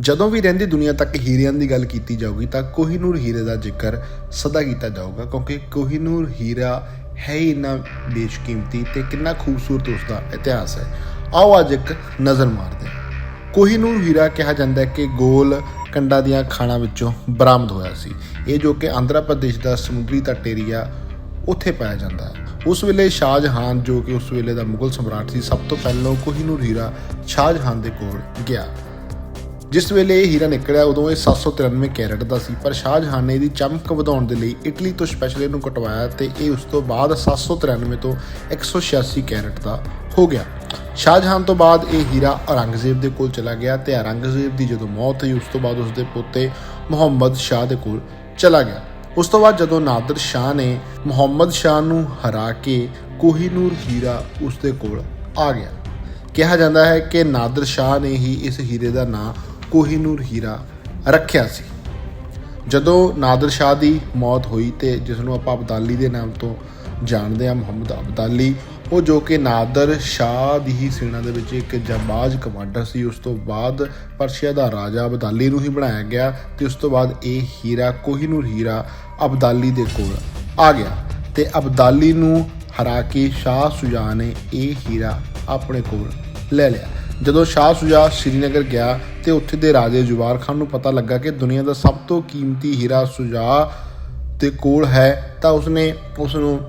ਜਦੋਂ ਵੀ ਰਹਿੰਦੀ ਦੁਨੀਆ ਤੱਕ ਹੀਰਿਆਂ ਦੀ ਗੱਲ ਕੀਤੀ ਜਾਊਗੀ ਤਾਂ ਕੋਹੀਨੂਰ ਹੀਰੇ ਦਾ ਜ਼ਿਕਰ ਸਦਾ ਕੀਤਾ ਜਾਊਗਾ, ਕਿਉਂਕਿ ਕੋਹੀਨੂਰ ਹੀਰਾ ਹੈ ਹੀ ਇੰਨਾ ਬੇਸ਼ਕੀਮਤੀ ਤੇ ਕਿੰਨਾ ਖੂਬਸੂਰਤ ਉਸ ਦਾ ਇਤਿਹਾਸ ਹੈ। ਆਓ ਅੱਜ ਇੱਕ ਨਜ਼ਰ ਮਾਰਦੇ ਹਾਂ। ਕੋਹੀਨੂਰ ਹੀਰਾ ਕਿਹਾ ਜਾਂਦਾ ਹੈ ਕਿ ਗੋਲ ਕੰਡਾ ਦੀਆਂ ਖਾਣਾਂ ਵਿੱਚੋਂ ਬਰਾਮਦ ਹੋਇਆ ਸੀ। ਇਹ ਜੋ ਕਿ ਆਂਧਰਾ ਪ੍ਰਦੇਸ਼ ਦਾ ਸਮੁੰਦਰੀ ਤੱਟ ਏਰੀਆ ਉੱਥੇ ਪਾਇਆ ਜਾਂਦਾ ਹੈ। ਉਸ ਵੇਲੇ ਸ਼ਾਹਜਹਾਨ ਜੋ ਕਿ ਉਸ ਵੇਲੇ ਦਾ ਮੁਗਲ ਸਮਰਾਟ ਸੀ, ਸਭ ਤੋਂ ਪਹਿਲਾਂ ਕੋਹੀਨੂਰ ਹੀਰਾ ਸ਼ਾਹਜਹਾਨ ਦੇ ਕੋਲ ਗਿਆ। ਜਿਸ ਵੇਲੇ ਇਹ ਹੀਰਾ ਨਿਕਲਿਆ, ਉਦੋਂ ਇਹ 793 ਕੈਰਟ ਦਾ ਸੀ, ਪਰ ਸ਼ਾਹਜਹਾਨ ਨੇ ਇਹਦੀ ਚਮਕ ਵਧਾਉਣ ਦੇ ਲਈ ਇਟਲੀ ਤੋਂ ਸਪੈਸ਼ਲ ਇਹਨੂੰ ਕਟਵਾਇਆ ਤੇ ਇਹ ਉਸ ਤੋਂ ਬਾਅਦ 793 ਤੋਂ 186 ਕੈਰਟ ਦਾ ਹੋ ਗਿਆ। ਸ਼ਾਹਜਹਾਨ ਤੋਂ ਬਾਅਦ ਇਹ ਹੀਰਾ ਔਰੰਗਜ਼ੇਬ ਦੇ ਕੋਲ ਚਲਾ ਗਿਆ ਤੇ ਔਰੰਗਜ਼ੇਬ ਦੀ ਜਦੋਂ ਮੌਤ ਹੋਈ, ਉਸ ਤੋਂ ਬਾਅਦ ਉਸ ਦੇ ਪੋਤੇ ਮੁਹੰਮਦ ਸ਼ਾਹ ਦੇ ਕੋਲ ਚਲਾ ਗਿਆ। ਉਸ ਤੋਂ ਬਾਅਦ ਜਦੋਂ ਨਾਦਰ ਸ਼ਾਹ ਨੇ ਮੁਹੰਮਦ ਸ਼ਾਹ ਨੂੰ ਹਰਾ ਕੇ ਕੋਹੀਨੂਰ ਹੀਰਾ ਉਸ ਦੇ ਕੋਲ ਆ ਗਿਆ। ਕਿਹਾ ਜਾਂਦਾ ਹੈ ਕਿ ਨਾਦਰ ਸ਼ਾਹ ਨੇ ਹੀ ਇਸ ਹੀਰੇ ਦਾ ਨਾਂ ਕੋਹੀਨੂਰ ਹੀਰਾ ਰੱਖਿਆ ਸੀ। ਜਦੋਂ ਨਾਦਰ ਸ਼ਾਹ ਦੀ ਮੌਤ ਹੋਈ ਤੇ ਜਿਸ ਨੂੰ ਆਪਾਂ ਅਬਦਾਲੀ ਦੇ ਨਾਮ ਤੋਂ ਜਾਣਦੇ ਹਾਂ, ਮੁਹੰਮਦ ਅਬਦਾਲੀ, ਉਹ ਜੋ ਕਿ ਨਾਦਰ ਸ਼ਾਹ ਦੀ ਹੀ ਸੈਨਾ ਦੇ ਵਿੱਚ ਇੱਕ ਜਾਂਬਾਜ਼ ਕਮਾਂਡਰ ਸੀ, ਉਸ ਤੋਂ ਬਾਅਦ ਪਰਸ਼ੀਆ ਦਾ ਰਾਜਾ ਅਬਦਾਲੀ ਨੂੰ ਹੀ ਬਣਾਇਆ ਗਿਆ ਤੇ ਉਸ ਤੋਂ ਬਾਅਦ ਇਹ ਹੀਰਾ ਕੋਹੀਨੂਰ ਹੀਰਾ ਅਬਦਾਲੀ ਦੇ ਕੋਲ ਆ ਗਿਆ ਤੇ ਅਬਦਾਲੀ ਨੂੰ ਹਰਾ ਕੇ ਸ਼ਾਹ ਸੁਜਾ ਨੇ ਇਹ ਹੀਰਾ ਆਪਣੇ ਕੋਲ ਲੈ ਲਿਆ। ਜਦੋਂ ਸ਼ਾਹ ਸੁਜਾ ਸ਼੍ਰੀਨਗਰ ਗਿਆ ਤੇ ਉੱਥੇ ਦੇ ਰਾਜੇ ਜੁਬਾਰ ਖਾਨ ਨੂੰ ਪਤਾ ਲੱਗਾ ਕਿ ਦੁਨੀਆ ਦਾ ਸਭ ਤੋਂ ਕੀਮਤੀ ਹੀਰਾ ਸੁਜਾ ਦੇ ਕੋਲ ਹੈ, ਤਾਂ ਉਸਨੇ ਉਸ ਨੂੰ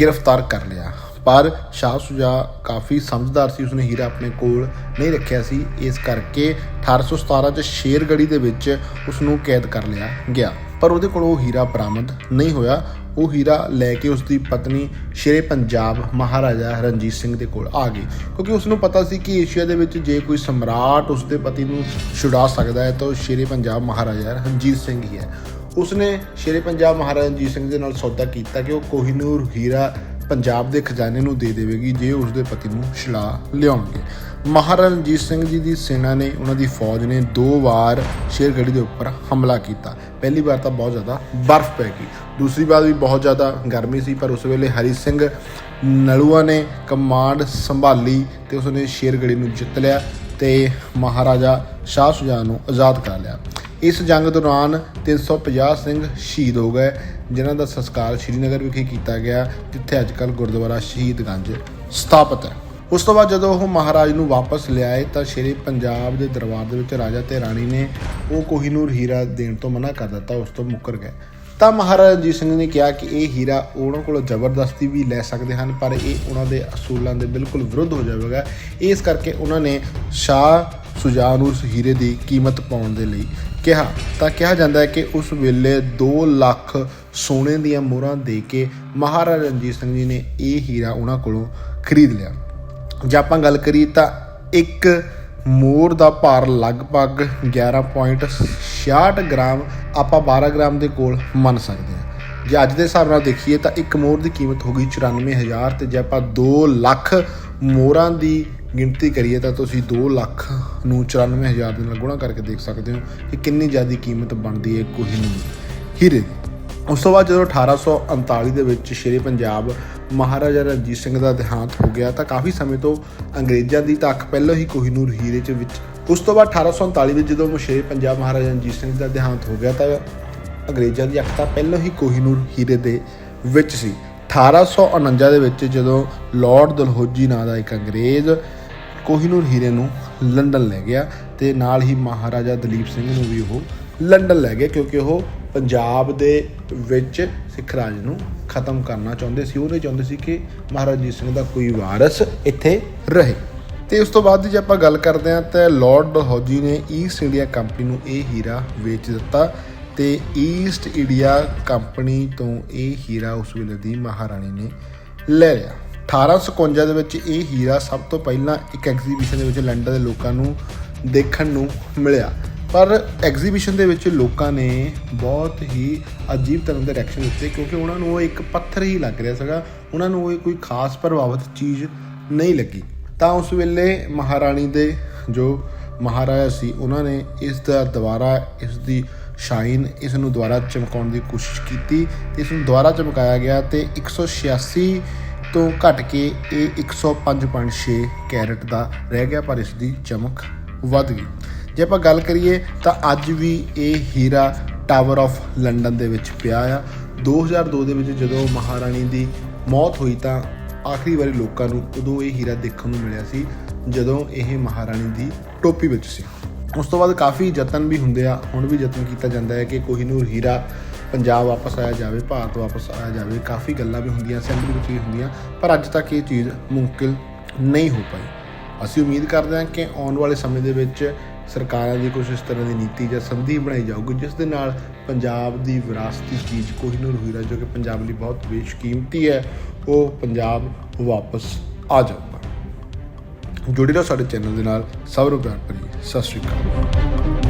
ਗ੍ਰਿਫਤਾਰ ਕਰ ਲਿਆ। ਪਰ ਸ਼ਾਹ ਸੁਜਾ ਕਾਫੀ ਸਮਝਦਾਰ ਸੀ, ਉਸਨੇ ਹੀਰਾ ਆਪਣੇ ਕੋਲ ਨਹੀਂ ਰੱਖਿਆ ਸੀ। ਇਸ ਕਰਕੇ 1817 ਚ ਸ਼ੇਰਗੜੀ ਦੇ ਵਿੱਚ ਉਸ ਨੂੰ ਕੈਦ ਕਰ ਲਿਆ ਗਿਆ। ਪਰ ਉਹਦੇ ਕੋਲ ਉਹ ਹੀਰਾ ਬਰਾਮਦ ਨਹੀਂ ਹੋਇਆ। ਉਹ ਹੀਰਾ ਲੈ ਕੇ ਉਸ ਦੀ ਪਤਨੀ ਸ਼ੇਰੇ ਪੰਜਾਬ ਮਹਾਰਾਜਾ ਰਣਜੀਤ ਸਿੰਘ ਦੇ ਕੋਲ ਆ ਗਈ। ਕਿਉਂਕਿ ਉਸ ਨੂੰ ਪਤਾ ਸੀ ਕਿ ਏਸ਼ੀਆ ਦੇ ਵਿੱਚ ਜੇ ਕੋਈ ਸਮਰਾਟ ਉਸ ਦੇ ਪਤੀ ਨੂੰ ਛੁਡਾ ਸਕਦਾ ਹੈ, ਤਾਂ ਉਹ ਸ਼ੇਰੇ ਪੰਜਾਬ ਮਹਾਰਾਜਾ ਰਣਜੀਤ ਸਿੰਘ ਹੀ ਹੈ। ਉਸਨੇ ਸ਼ੇਰੇ ਪੰਜਾਬ ਮਹਾਰਾਜਾ ਰਣਜੀਤ ਸਿੰਘ ਦੇ ਨਾਲ ਸੌਦਾ ਕੀਤਾ ਕਿ ਉਹ ਕੋਹੀਨੂਰ ਹੀਰਾ ਪੰਜਾਬ ਦੇ ਖਜ਼ਾਨੇ ਨੂੰ ਦੇ ਦੇਵੇਗੀ, ਜੇ ਉਸ ਦੇ ਪਤੀ ਨੂੰ ਛੁਡਾ ਲਿਆਉਣਗੇ। ਮਹਾਰਾਜਾ ਰਣਜੀਤ ਸਿੰਘ ਜੀ ਦੀ ਸੈਨਾ ਨੇ ਉਹਨਾਂ ਦੀ ਫੌਜ ਨੇ ਦੋ ਵਾਰ ਸ਼ੇਰਗੜ੍ਹੀ ਦੇ ਉੱਪਰ ਹਮਲਾ ਕੀਤਾ। ਪਹਿਲੀ ਵਾਰ ਤਾਂ ਬਹੁਤ ਜ਼ਿਆਦਾ ਬਰਫ਼ ਪੈ ਗਈ। ਦੂਸਰੀ ਵਾਰ ਵੀ ਬਹੁਤ ਜ਼ਿਆਦਾ ਗਰਮੀ ਸੀ, ਪਰ ਉਸ ਵੇਲੇ ਹਰੀ ਸਿੰਘ ਨਲੂਆ ਨੇ ਕਮਾਂਡ ਸੰਭਾਲੀ ਤੇ ਉਸਨੇ ਸ਼ੇਰਗੜ੍ਹੀ ਨੂੰ ਜਿੱਤ ਲਿਆ ਤੇ ਮਹਾਰਾਜਾ ਸ਼ਾਹ ਸੁਜਾ ਨੂੰ ਆਜ਼ਾਦ ਕਰ ਲਿਆ। ਇਸ ਜੰਗ ਦੌਰਾਨ 350 ਸਿੰਘ ਸ਼ਹੀਦ ਹੋ ਗਏ, ਜਿਨ੍ਹਾਂ ਦਾ ਸੰਸਕਾਰ ਸ਼੍ਰੀਨਗਰ ਵਿਖੇ ਕੀਤਾ ਗਿਆ, ਜਿੱਥੇ ਅੱਜਕੱਲ ਗੁਰਦੁਆਰਾ ਸ਼ਹੀਦਗੰਜ ਸਥਾਪਿਤ ਹੈ। ਉਸ ਤੋਂ ਬਾਅਦ ਜਦੋਂ ਉਹ ਮਹਾਰਾਜ ਨੂੰ ਵਾਪਸ ਲਿਆਏ ਤਾਂ ਸ਼ੇਰੇ ਪੰਜਾਬ ਦੇ ਦਰਬਾਰ ਦੇ ਵਿੱਚ ਰਾਜਾ ਤੇ ਰਾਣੀ ਨੇ ਉਹ ਕੋਹੀਨੂਰ ਹੀਰਾ ਦੇਣ ਤੋਂ ਮਨਾ ਕਰ ਦਿੱਤਾ, ਉਸ ਤੋਂ ਮੁੱਕਰ ਗਏ। ਤਾਂ ਮਹਾਰਾਜਾ ਰਣਜੀਤ ਸਿੰਘ ਨੇ ਕਿਹਾ ਕਿ ਇਹ ਹੀਰਾ ਉਹਨਾਂ ਕੋਲੋਂ ਜ਼ਬਰਦਸਤੀ ਵੀ ਲੈ ਸਕਦੇ ਹਨ, ਪਰ ਇਹ ਉਹਨਾਂ ਦੇ ਅਸੂਲਾਂ ਦੇ ਬਿਲਕੁਲ ਵਿਰੁੱਧ ਹੋ ਜਾਵੇਗਾ। ਇਸ ਕਰਕੇ ਉਹਨਾਂ ਨੇ ਸ਼ਾਹ ਸੁਜਾ ਨੂੰ ਉਸ ਹੀਰੇ ਦੀ ਕੀਮਤ ਪਾਉਣ ਦੇ ਲਈ ਕਿਹਾ। ਤਾਂ ਕਿਹਾ ਜਾਂਦਾ ਹੈ ਕਿ ਉਸ ਵੇਲੇ 2 ਲੱਖ ਸੋਨੇ ਦੀਆਂ ਮੋਹਰਾਂ ਦੇ ਕੇ ਮਹਾਰਾਜਾ ਰਣਜੀਤ ਸਿੰਘ ਜੀ ਨੇ ਇਹ ਹੀਰਾ ਉਹਨਾਂ ਕੋਲੋਂ ਖਰੀਦ ਲਿਆ। ਜੇ ਆਪਾਂ ਗੱਲ ਕਰੀ ਤਾਂ ਇੱਕ ਮੋਰ ਦਾ ਭਾਰ ਲਗਭਗ 11.66 ਗ੍ਰਾਮ ਆਪਾਂ 12 ਗ੍ਰਾਮ ਦੇ ਕੋਲ ਮੰਨ ਸਕਦੇ ਹਾਂ। ਜੇ ਅੱਜ ਦੇ ਹਿਸਾਬ ਨਾਲ ਦੇਖੀਏ ਤਾਂ ਇੱਕ ਮੋਰ ਦੀ ਕੀਮਤ ਹੋ ਗਈ 94000 ਤੇ ਜੇ ਆਪਾਂ 2 ਲੱਖ ਮੋਰਾਂ ਦੀ ਗਿਣਤੀ ਕਰੀਏ ਤਾਂ ਤੁਸੀਂ 2 ਲੱਖ ਨੂੰ 94000 ਦੇ ਨਾਲ ਗੁਣਾ ਕਰਕੇ ਦੇਖ ਸਕਦੇ ਹੋ ਕਿ ਕਿੰਨੀ ਜ਼ਿਆਦਾ ਕੀਮਤ ਬਣਦੀ ਹੈ ਕੋਹੀਨੂਰ ਹੀਰੇ ਦੀ ਉਸ ਤੋਂ ਬਾਅਦ ਜਦੋਂ 1839 ਦੇ ਵਿੱਚ ਸ਼ੇਰੇ ਪੰਜਾਬ ਮਹਾਰਾਜਾ ਰਣਜੀਤ ਸਿੰਘ ਦਾ ਦੇਹਾਂਤ ਹੋ ਗਿਆ ਤਾਂ ਕਾਫੀ ਸਮੇਂ ਤੋਂ ਅੰਗਰੇਜ਼ਾਂ ਦੀ ਤੱਕ ਅੱਖ ਪਹਿਲਾਂ ਹੀ ਕੋਹੀਨੂਰ ਹੀਰੇ 'ਚ ਵਿੱਚ, ਉਸ ਤੋਂ ਬਾਅਦ 1839 ਵਿੱਚ ਜਦੋਂ ਸ਼ੇਰੇ ਪੰਜਾਬ ਮਹਾਰਾਜਾ ਰਣਜੀਤ ਸਿੰਘ ਦਾ ਦੇਹਾਂਤ ਹੋ ਗਿਆ ਤਾਂ ਅੰਗਰੇਜ਼ਾਂ ਦੀ ਅੱਖ ਤਾਂ ਪਹਿਲਾਂ ਹੀ ਕੋਹੀਨੂਰ ਹੀਰੇ ਦੇ ਵਿੱਚ ਸੀ। 1849 ਦੇ ਵਿੱਚ ਜਦੋਂ ਲਾਰਡ ਦਲਹੌਜੀ ਨਾਂ ਦਾ ਇੱਕ ਅੰਗਰੇਜ਼ ਕੋਹੀਨੂਰ ਹੀਰੇ ਨੂੰ ਲੰਡਨ ਲੈ ਗਿਆ ਤੇ ਨਾਲ ਹੀ ਮਹਾਰਾਜਾ ਦਲੀਪ ਸਿੰਘ ਨੂੰ ਵੀ ਉਹ ਲੰਡਨ ਲੈ ਗਏ ਕਿਉਂਕਿ ਉਹ ਪੰਜਾਬ ਦੇ ਵਿੱਚ ਸਿੱਖ ਰਾਜ ਨੂੰ ਖਤਮ ਕਰਨਾ ਚਾਹੁੰਦੇ ਸੀ। ਉਹ ਨਹੀਂ ਚਾਹੁੰਦੇ ਸੀ ਕਿ ਮਹਾਰਾਜ ਰਣਜੀਤ ਸਿੰਘ ਦਾ ਕੋਈ ਵਾਰਸ ਇੱਥੇ ਰਹੇ। ਤੇ ਉਸ ਤੋਂ ਬਾਅਦ ਜੇ ਆਪਾਂ ਗੱਲ ਕਰਦੇ ਹਾਂ ਤਾਂ ਲਾਰਡ ਡਲਹੌਜੀ ਨੇ ਈਸਟ ਇੰਡੀਆ ਕੰਪਨੀ ਨੂੰ ਇਹ ਹੀਰਾ ਵੇਚ ਦਿੱਤਾ ਤੇ ਈਸਟ ਇੰਡੀਆ ਕੰਪਨੀ ਤੋਂ ਇਹ ਹੀਰਾ ਉਸ ਵੇਲੇ ਦੀ ਮਹਾਰਾਣੀ ਨੇ ਲੈ ਲਿਆ। 1851 ਦੇ ਵਿੱਚ ਇਹ ਹੀਰਾ ਸਭ ਤੋਂ ਪਹਿਲਾਂ ਇੱਕ ਐਗਜ਼ੀਬਿਸ਼ਨ ਦੇ ਵਿੱਚ ਲੰਡਨ ਦੇ ਲੋਕਾਂ ਨੂੰ ਦੇਖਣ ਨੂੰ ਮਿਲਿਆ। ਪਰ ਐਗਜ਼ੀਬਿਸ਼ਨ ਦੇ ਵਿੱਚ ਲੋਕਾਂ ਨੇ ਬਹੁਤ ਹੀ ਅਜੀਬ ਤਰ੍ਹਾਂ ਦੇ ਰਿਐਕਸ਼ਨ ਦਿੱਤੇ, ਕਿਉਂਕਿ ਉਹਨਾਂ ਨੂੰ ਉਹ ਇੱਕ ਪੱਥਰ ਹੀ ਲੱਗ ਰਿਹਾ ਸੀਗਾ। ਉਹਨਾਂ ਨੂੰ ਉਹ ਕੋਈ ਖਾਸ ਪ੍ਰਭਾਵਿਤ ਚੀਜ਼ ਨਹੀਂ ਲੱਗੀ। ਤਾਂ ਉਸ ਵੇਲੇ ਮਹਾਰਾਣੀ ਦੇ ਜੋ ਮਹਾਰਾਜਾ ਸੀ, ਉਹਨਾਂ ਨੇ ਇਸ ਦਾ ਦੁਬਾਰਾ, ਇਸ ਦੀ ਸ਼ਾਈਨ ਇਸ ਨੂੰ ਦੁਬਾਰਾ ਚਮਕਾਉਣ ਦੀ ਕੋਸ਼ਿਸ਼ ਕੀਤੀ। ਤੇ ਇਸ ਨੂੰ ਦੁਬਾਰਾ ਚਮਕਾਇਆ ਗਿਆ ਤੇ 186 ਤੋਂ ਘਟ ਕੇ ਇਹ 105.6 ਕੈਰਟ ਦਾ ਰਹਿ ਗਿਆ, ਪਰ ਇਸ ਦੀ ਚਮਕ ਵੱਧ ਗਈ। ਜੇ ਆਪਾਂ ਗੱਲ ਕਰੀਏ ਤਾਂ ਅੱਜ ਵੀ ਇਹ ਹੀਰਾ ਟਾਵਰ ਆਫ ਲੰਡਨ ਦੇ ਵਿੱਚ ਪਿਆ ਆ। 2002 ਦੇ ਵਿੱਚ ਜਦੋਂ ਮਹਾਰਾਣੀ ਦੀ ਮੌਤ ਹੋਈ ਤਾਂ ਆਖਰੀ ਵਾਰੀ ਲੋਕਾਂ ਨੂੰ ਉਦੋਂ ਇਹ ਹੀਰਾ ਦੇਖਣ ਨੂੰ ਮਿਲਿਆ ਸੀ, ਜਦੋਂ ਇਹ ਮਹਾਰਾਣੀ ਦੀ ਟੋਪੀ ਵਿੱਚ ਸੀ। ਉਸ ਤੋਂ ਬਾਅਦ ਕਾਫੀ ਯਤਨ ਵੀ ਹੁੰਦੇ ਆ। ਹੁਣ ਵੀ ਯਤਨ ਕੀਤਾ ਜਾਂਦਾ ਹੈ ਕਿ ਕੋਹੀਨੂਰ ਹੀਰਾ ਪੰਜਾਬ ਵਾਪਸ ਆਇਆ ਜਾਵੇ, ਭਾਰਤ ਵਾਪਸ ਆਇਆ ਜਾਵੇ। ਕਾਫੀ ਗੱਲਾਂ ਵੀ ਹੁੰਦੀਆਂ ਅਸੈਂਬਲੀ ਵਿੱਚ ਵੀ ਹੁੰਦੀਆਂ, ਪਰ ਅੱਜ ਤੱਕ ਇਹ ਚੀਜ਼ ਮੁਮਕਿਨ ਨਹੀਂ ਹੋ ਪਾਈ। ਅਸੀਂ ਉਮੀਦ ਕਰਦੇ ਹਾਂ ਕਿ ਆਉਣ ਵਾਲੇ ਸਮੇਂ ਦੇ ਵਿੱਚ ਸਰਕਾਰਾਂ ਦੀ ਕੁਝ ਇਸ ਤਰ੍ਹਾਂ ਦੀ ਨੀਤੀ ਜਾਂ ਸੰਧੀ ਬਣਾਈ ਜਾਊਗੀ, ਜਿਸ ਦੇ ਨਾਲ ਪੰਜਾਬ ਦੀ ਵਿਰਾਸਤੀ ਚੀਜ਼ ਕੋਹੀਨੂਰ ਹੀਰਾ ਜੋ ਕਿ ਪੰਜਾਬ ਲਈ ਬਹੁਤ ਬੇਸ਼ਕੀਮਤੀ ਹੈ, ਉਹ ਪੰਜਾਬ ਵਾਪਸ ਆ ਜਾਊਗਾ। ਜੁੜੇ ਰਹੋ ਸਾਡੇ ਚੈਨਲ ਦੇ ਨਾਲ, ਸਭ ਨੂੰ ਪਿਆਰ ਭਰੀ ਸਤਿ ਸ਼੍ਰੀ ਅਕਾਲ।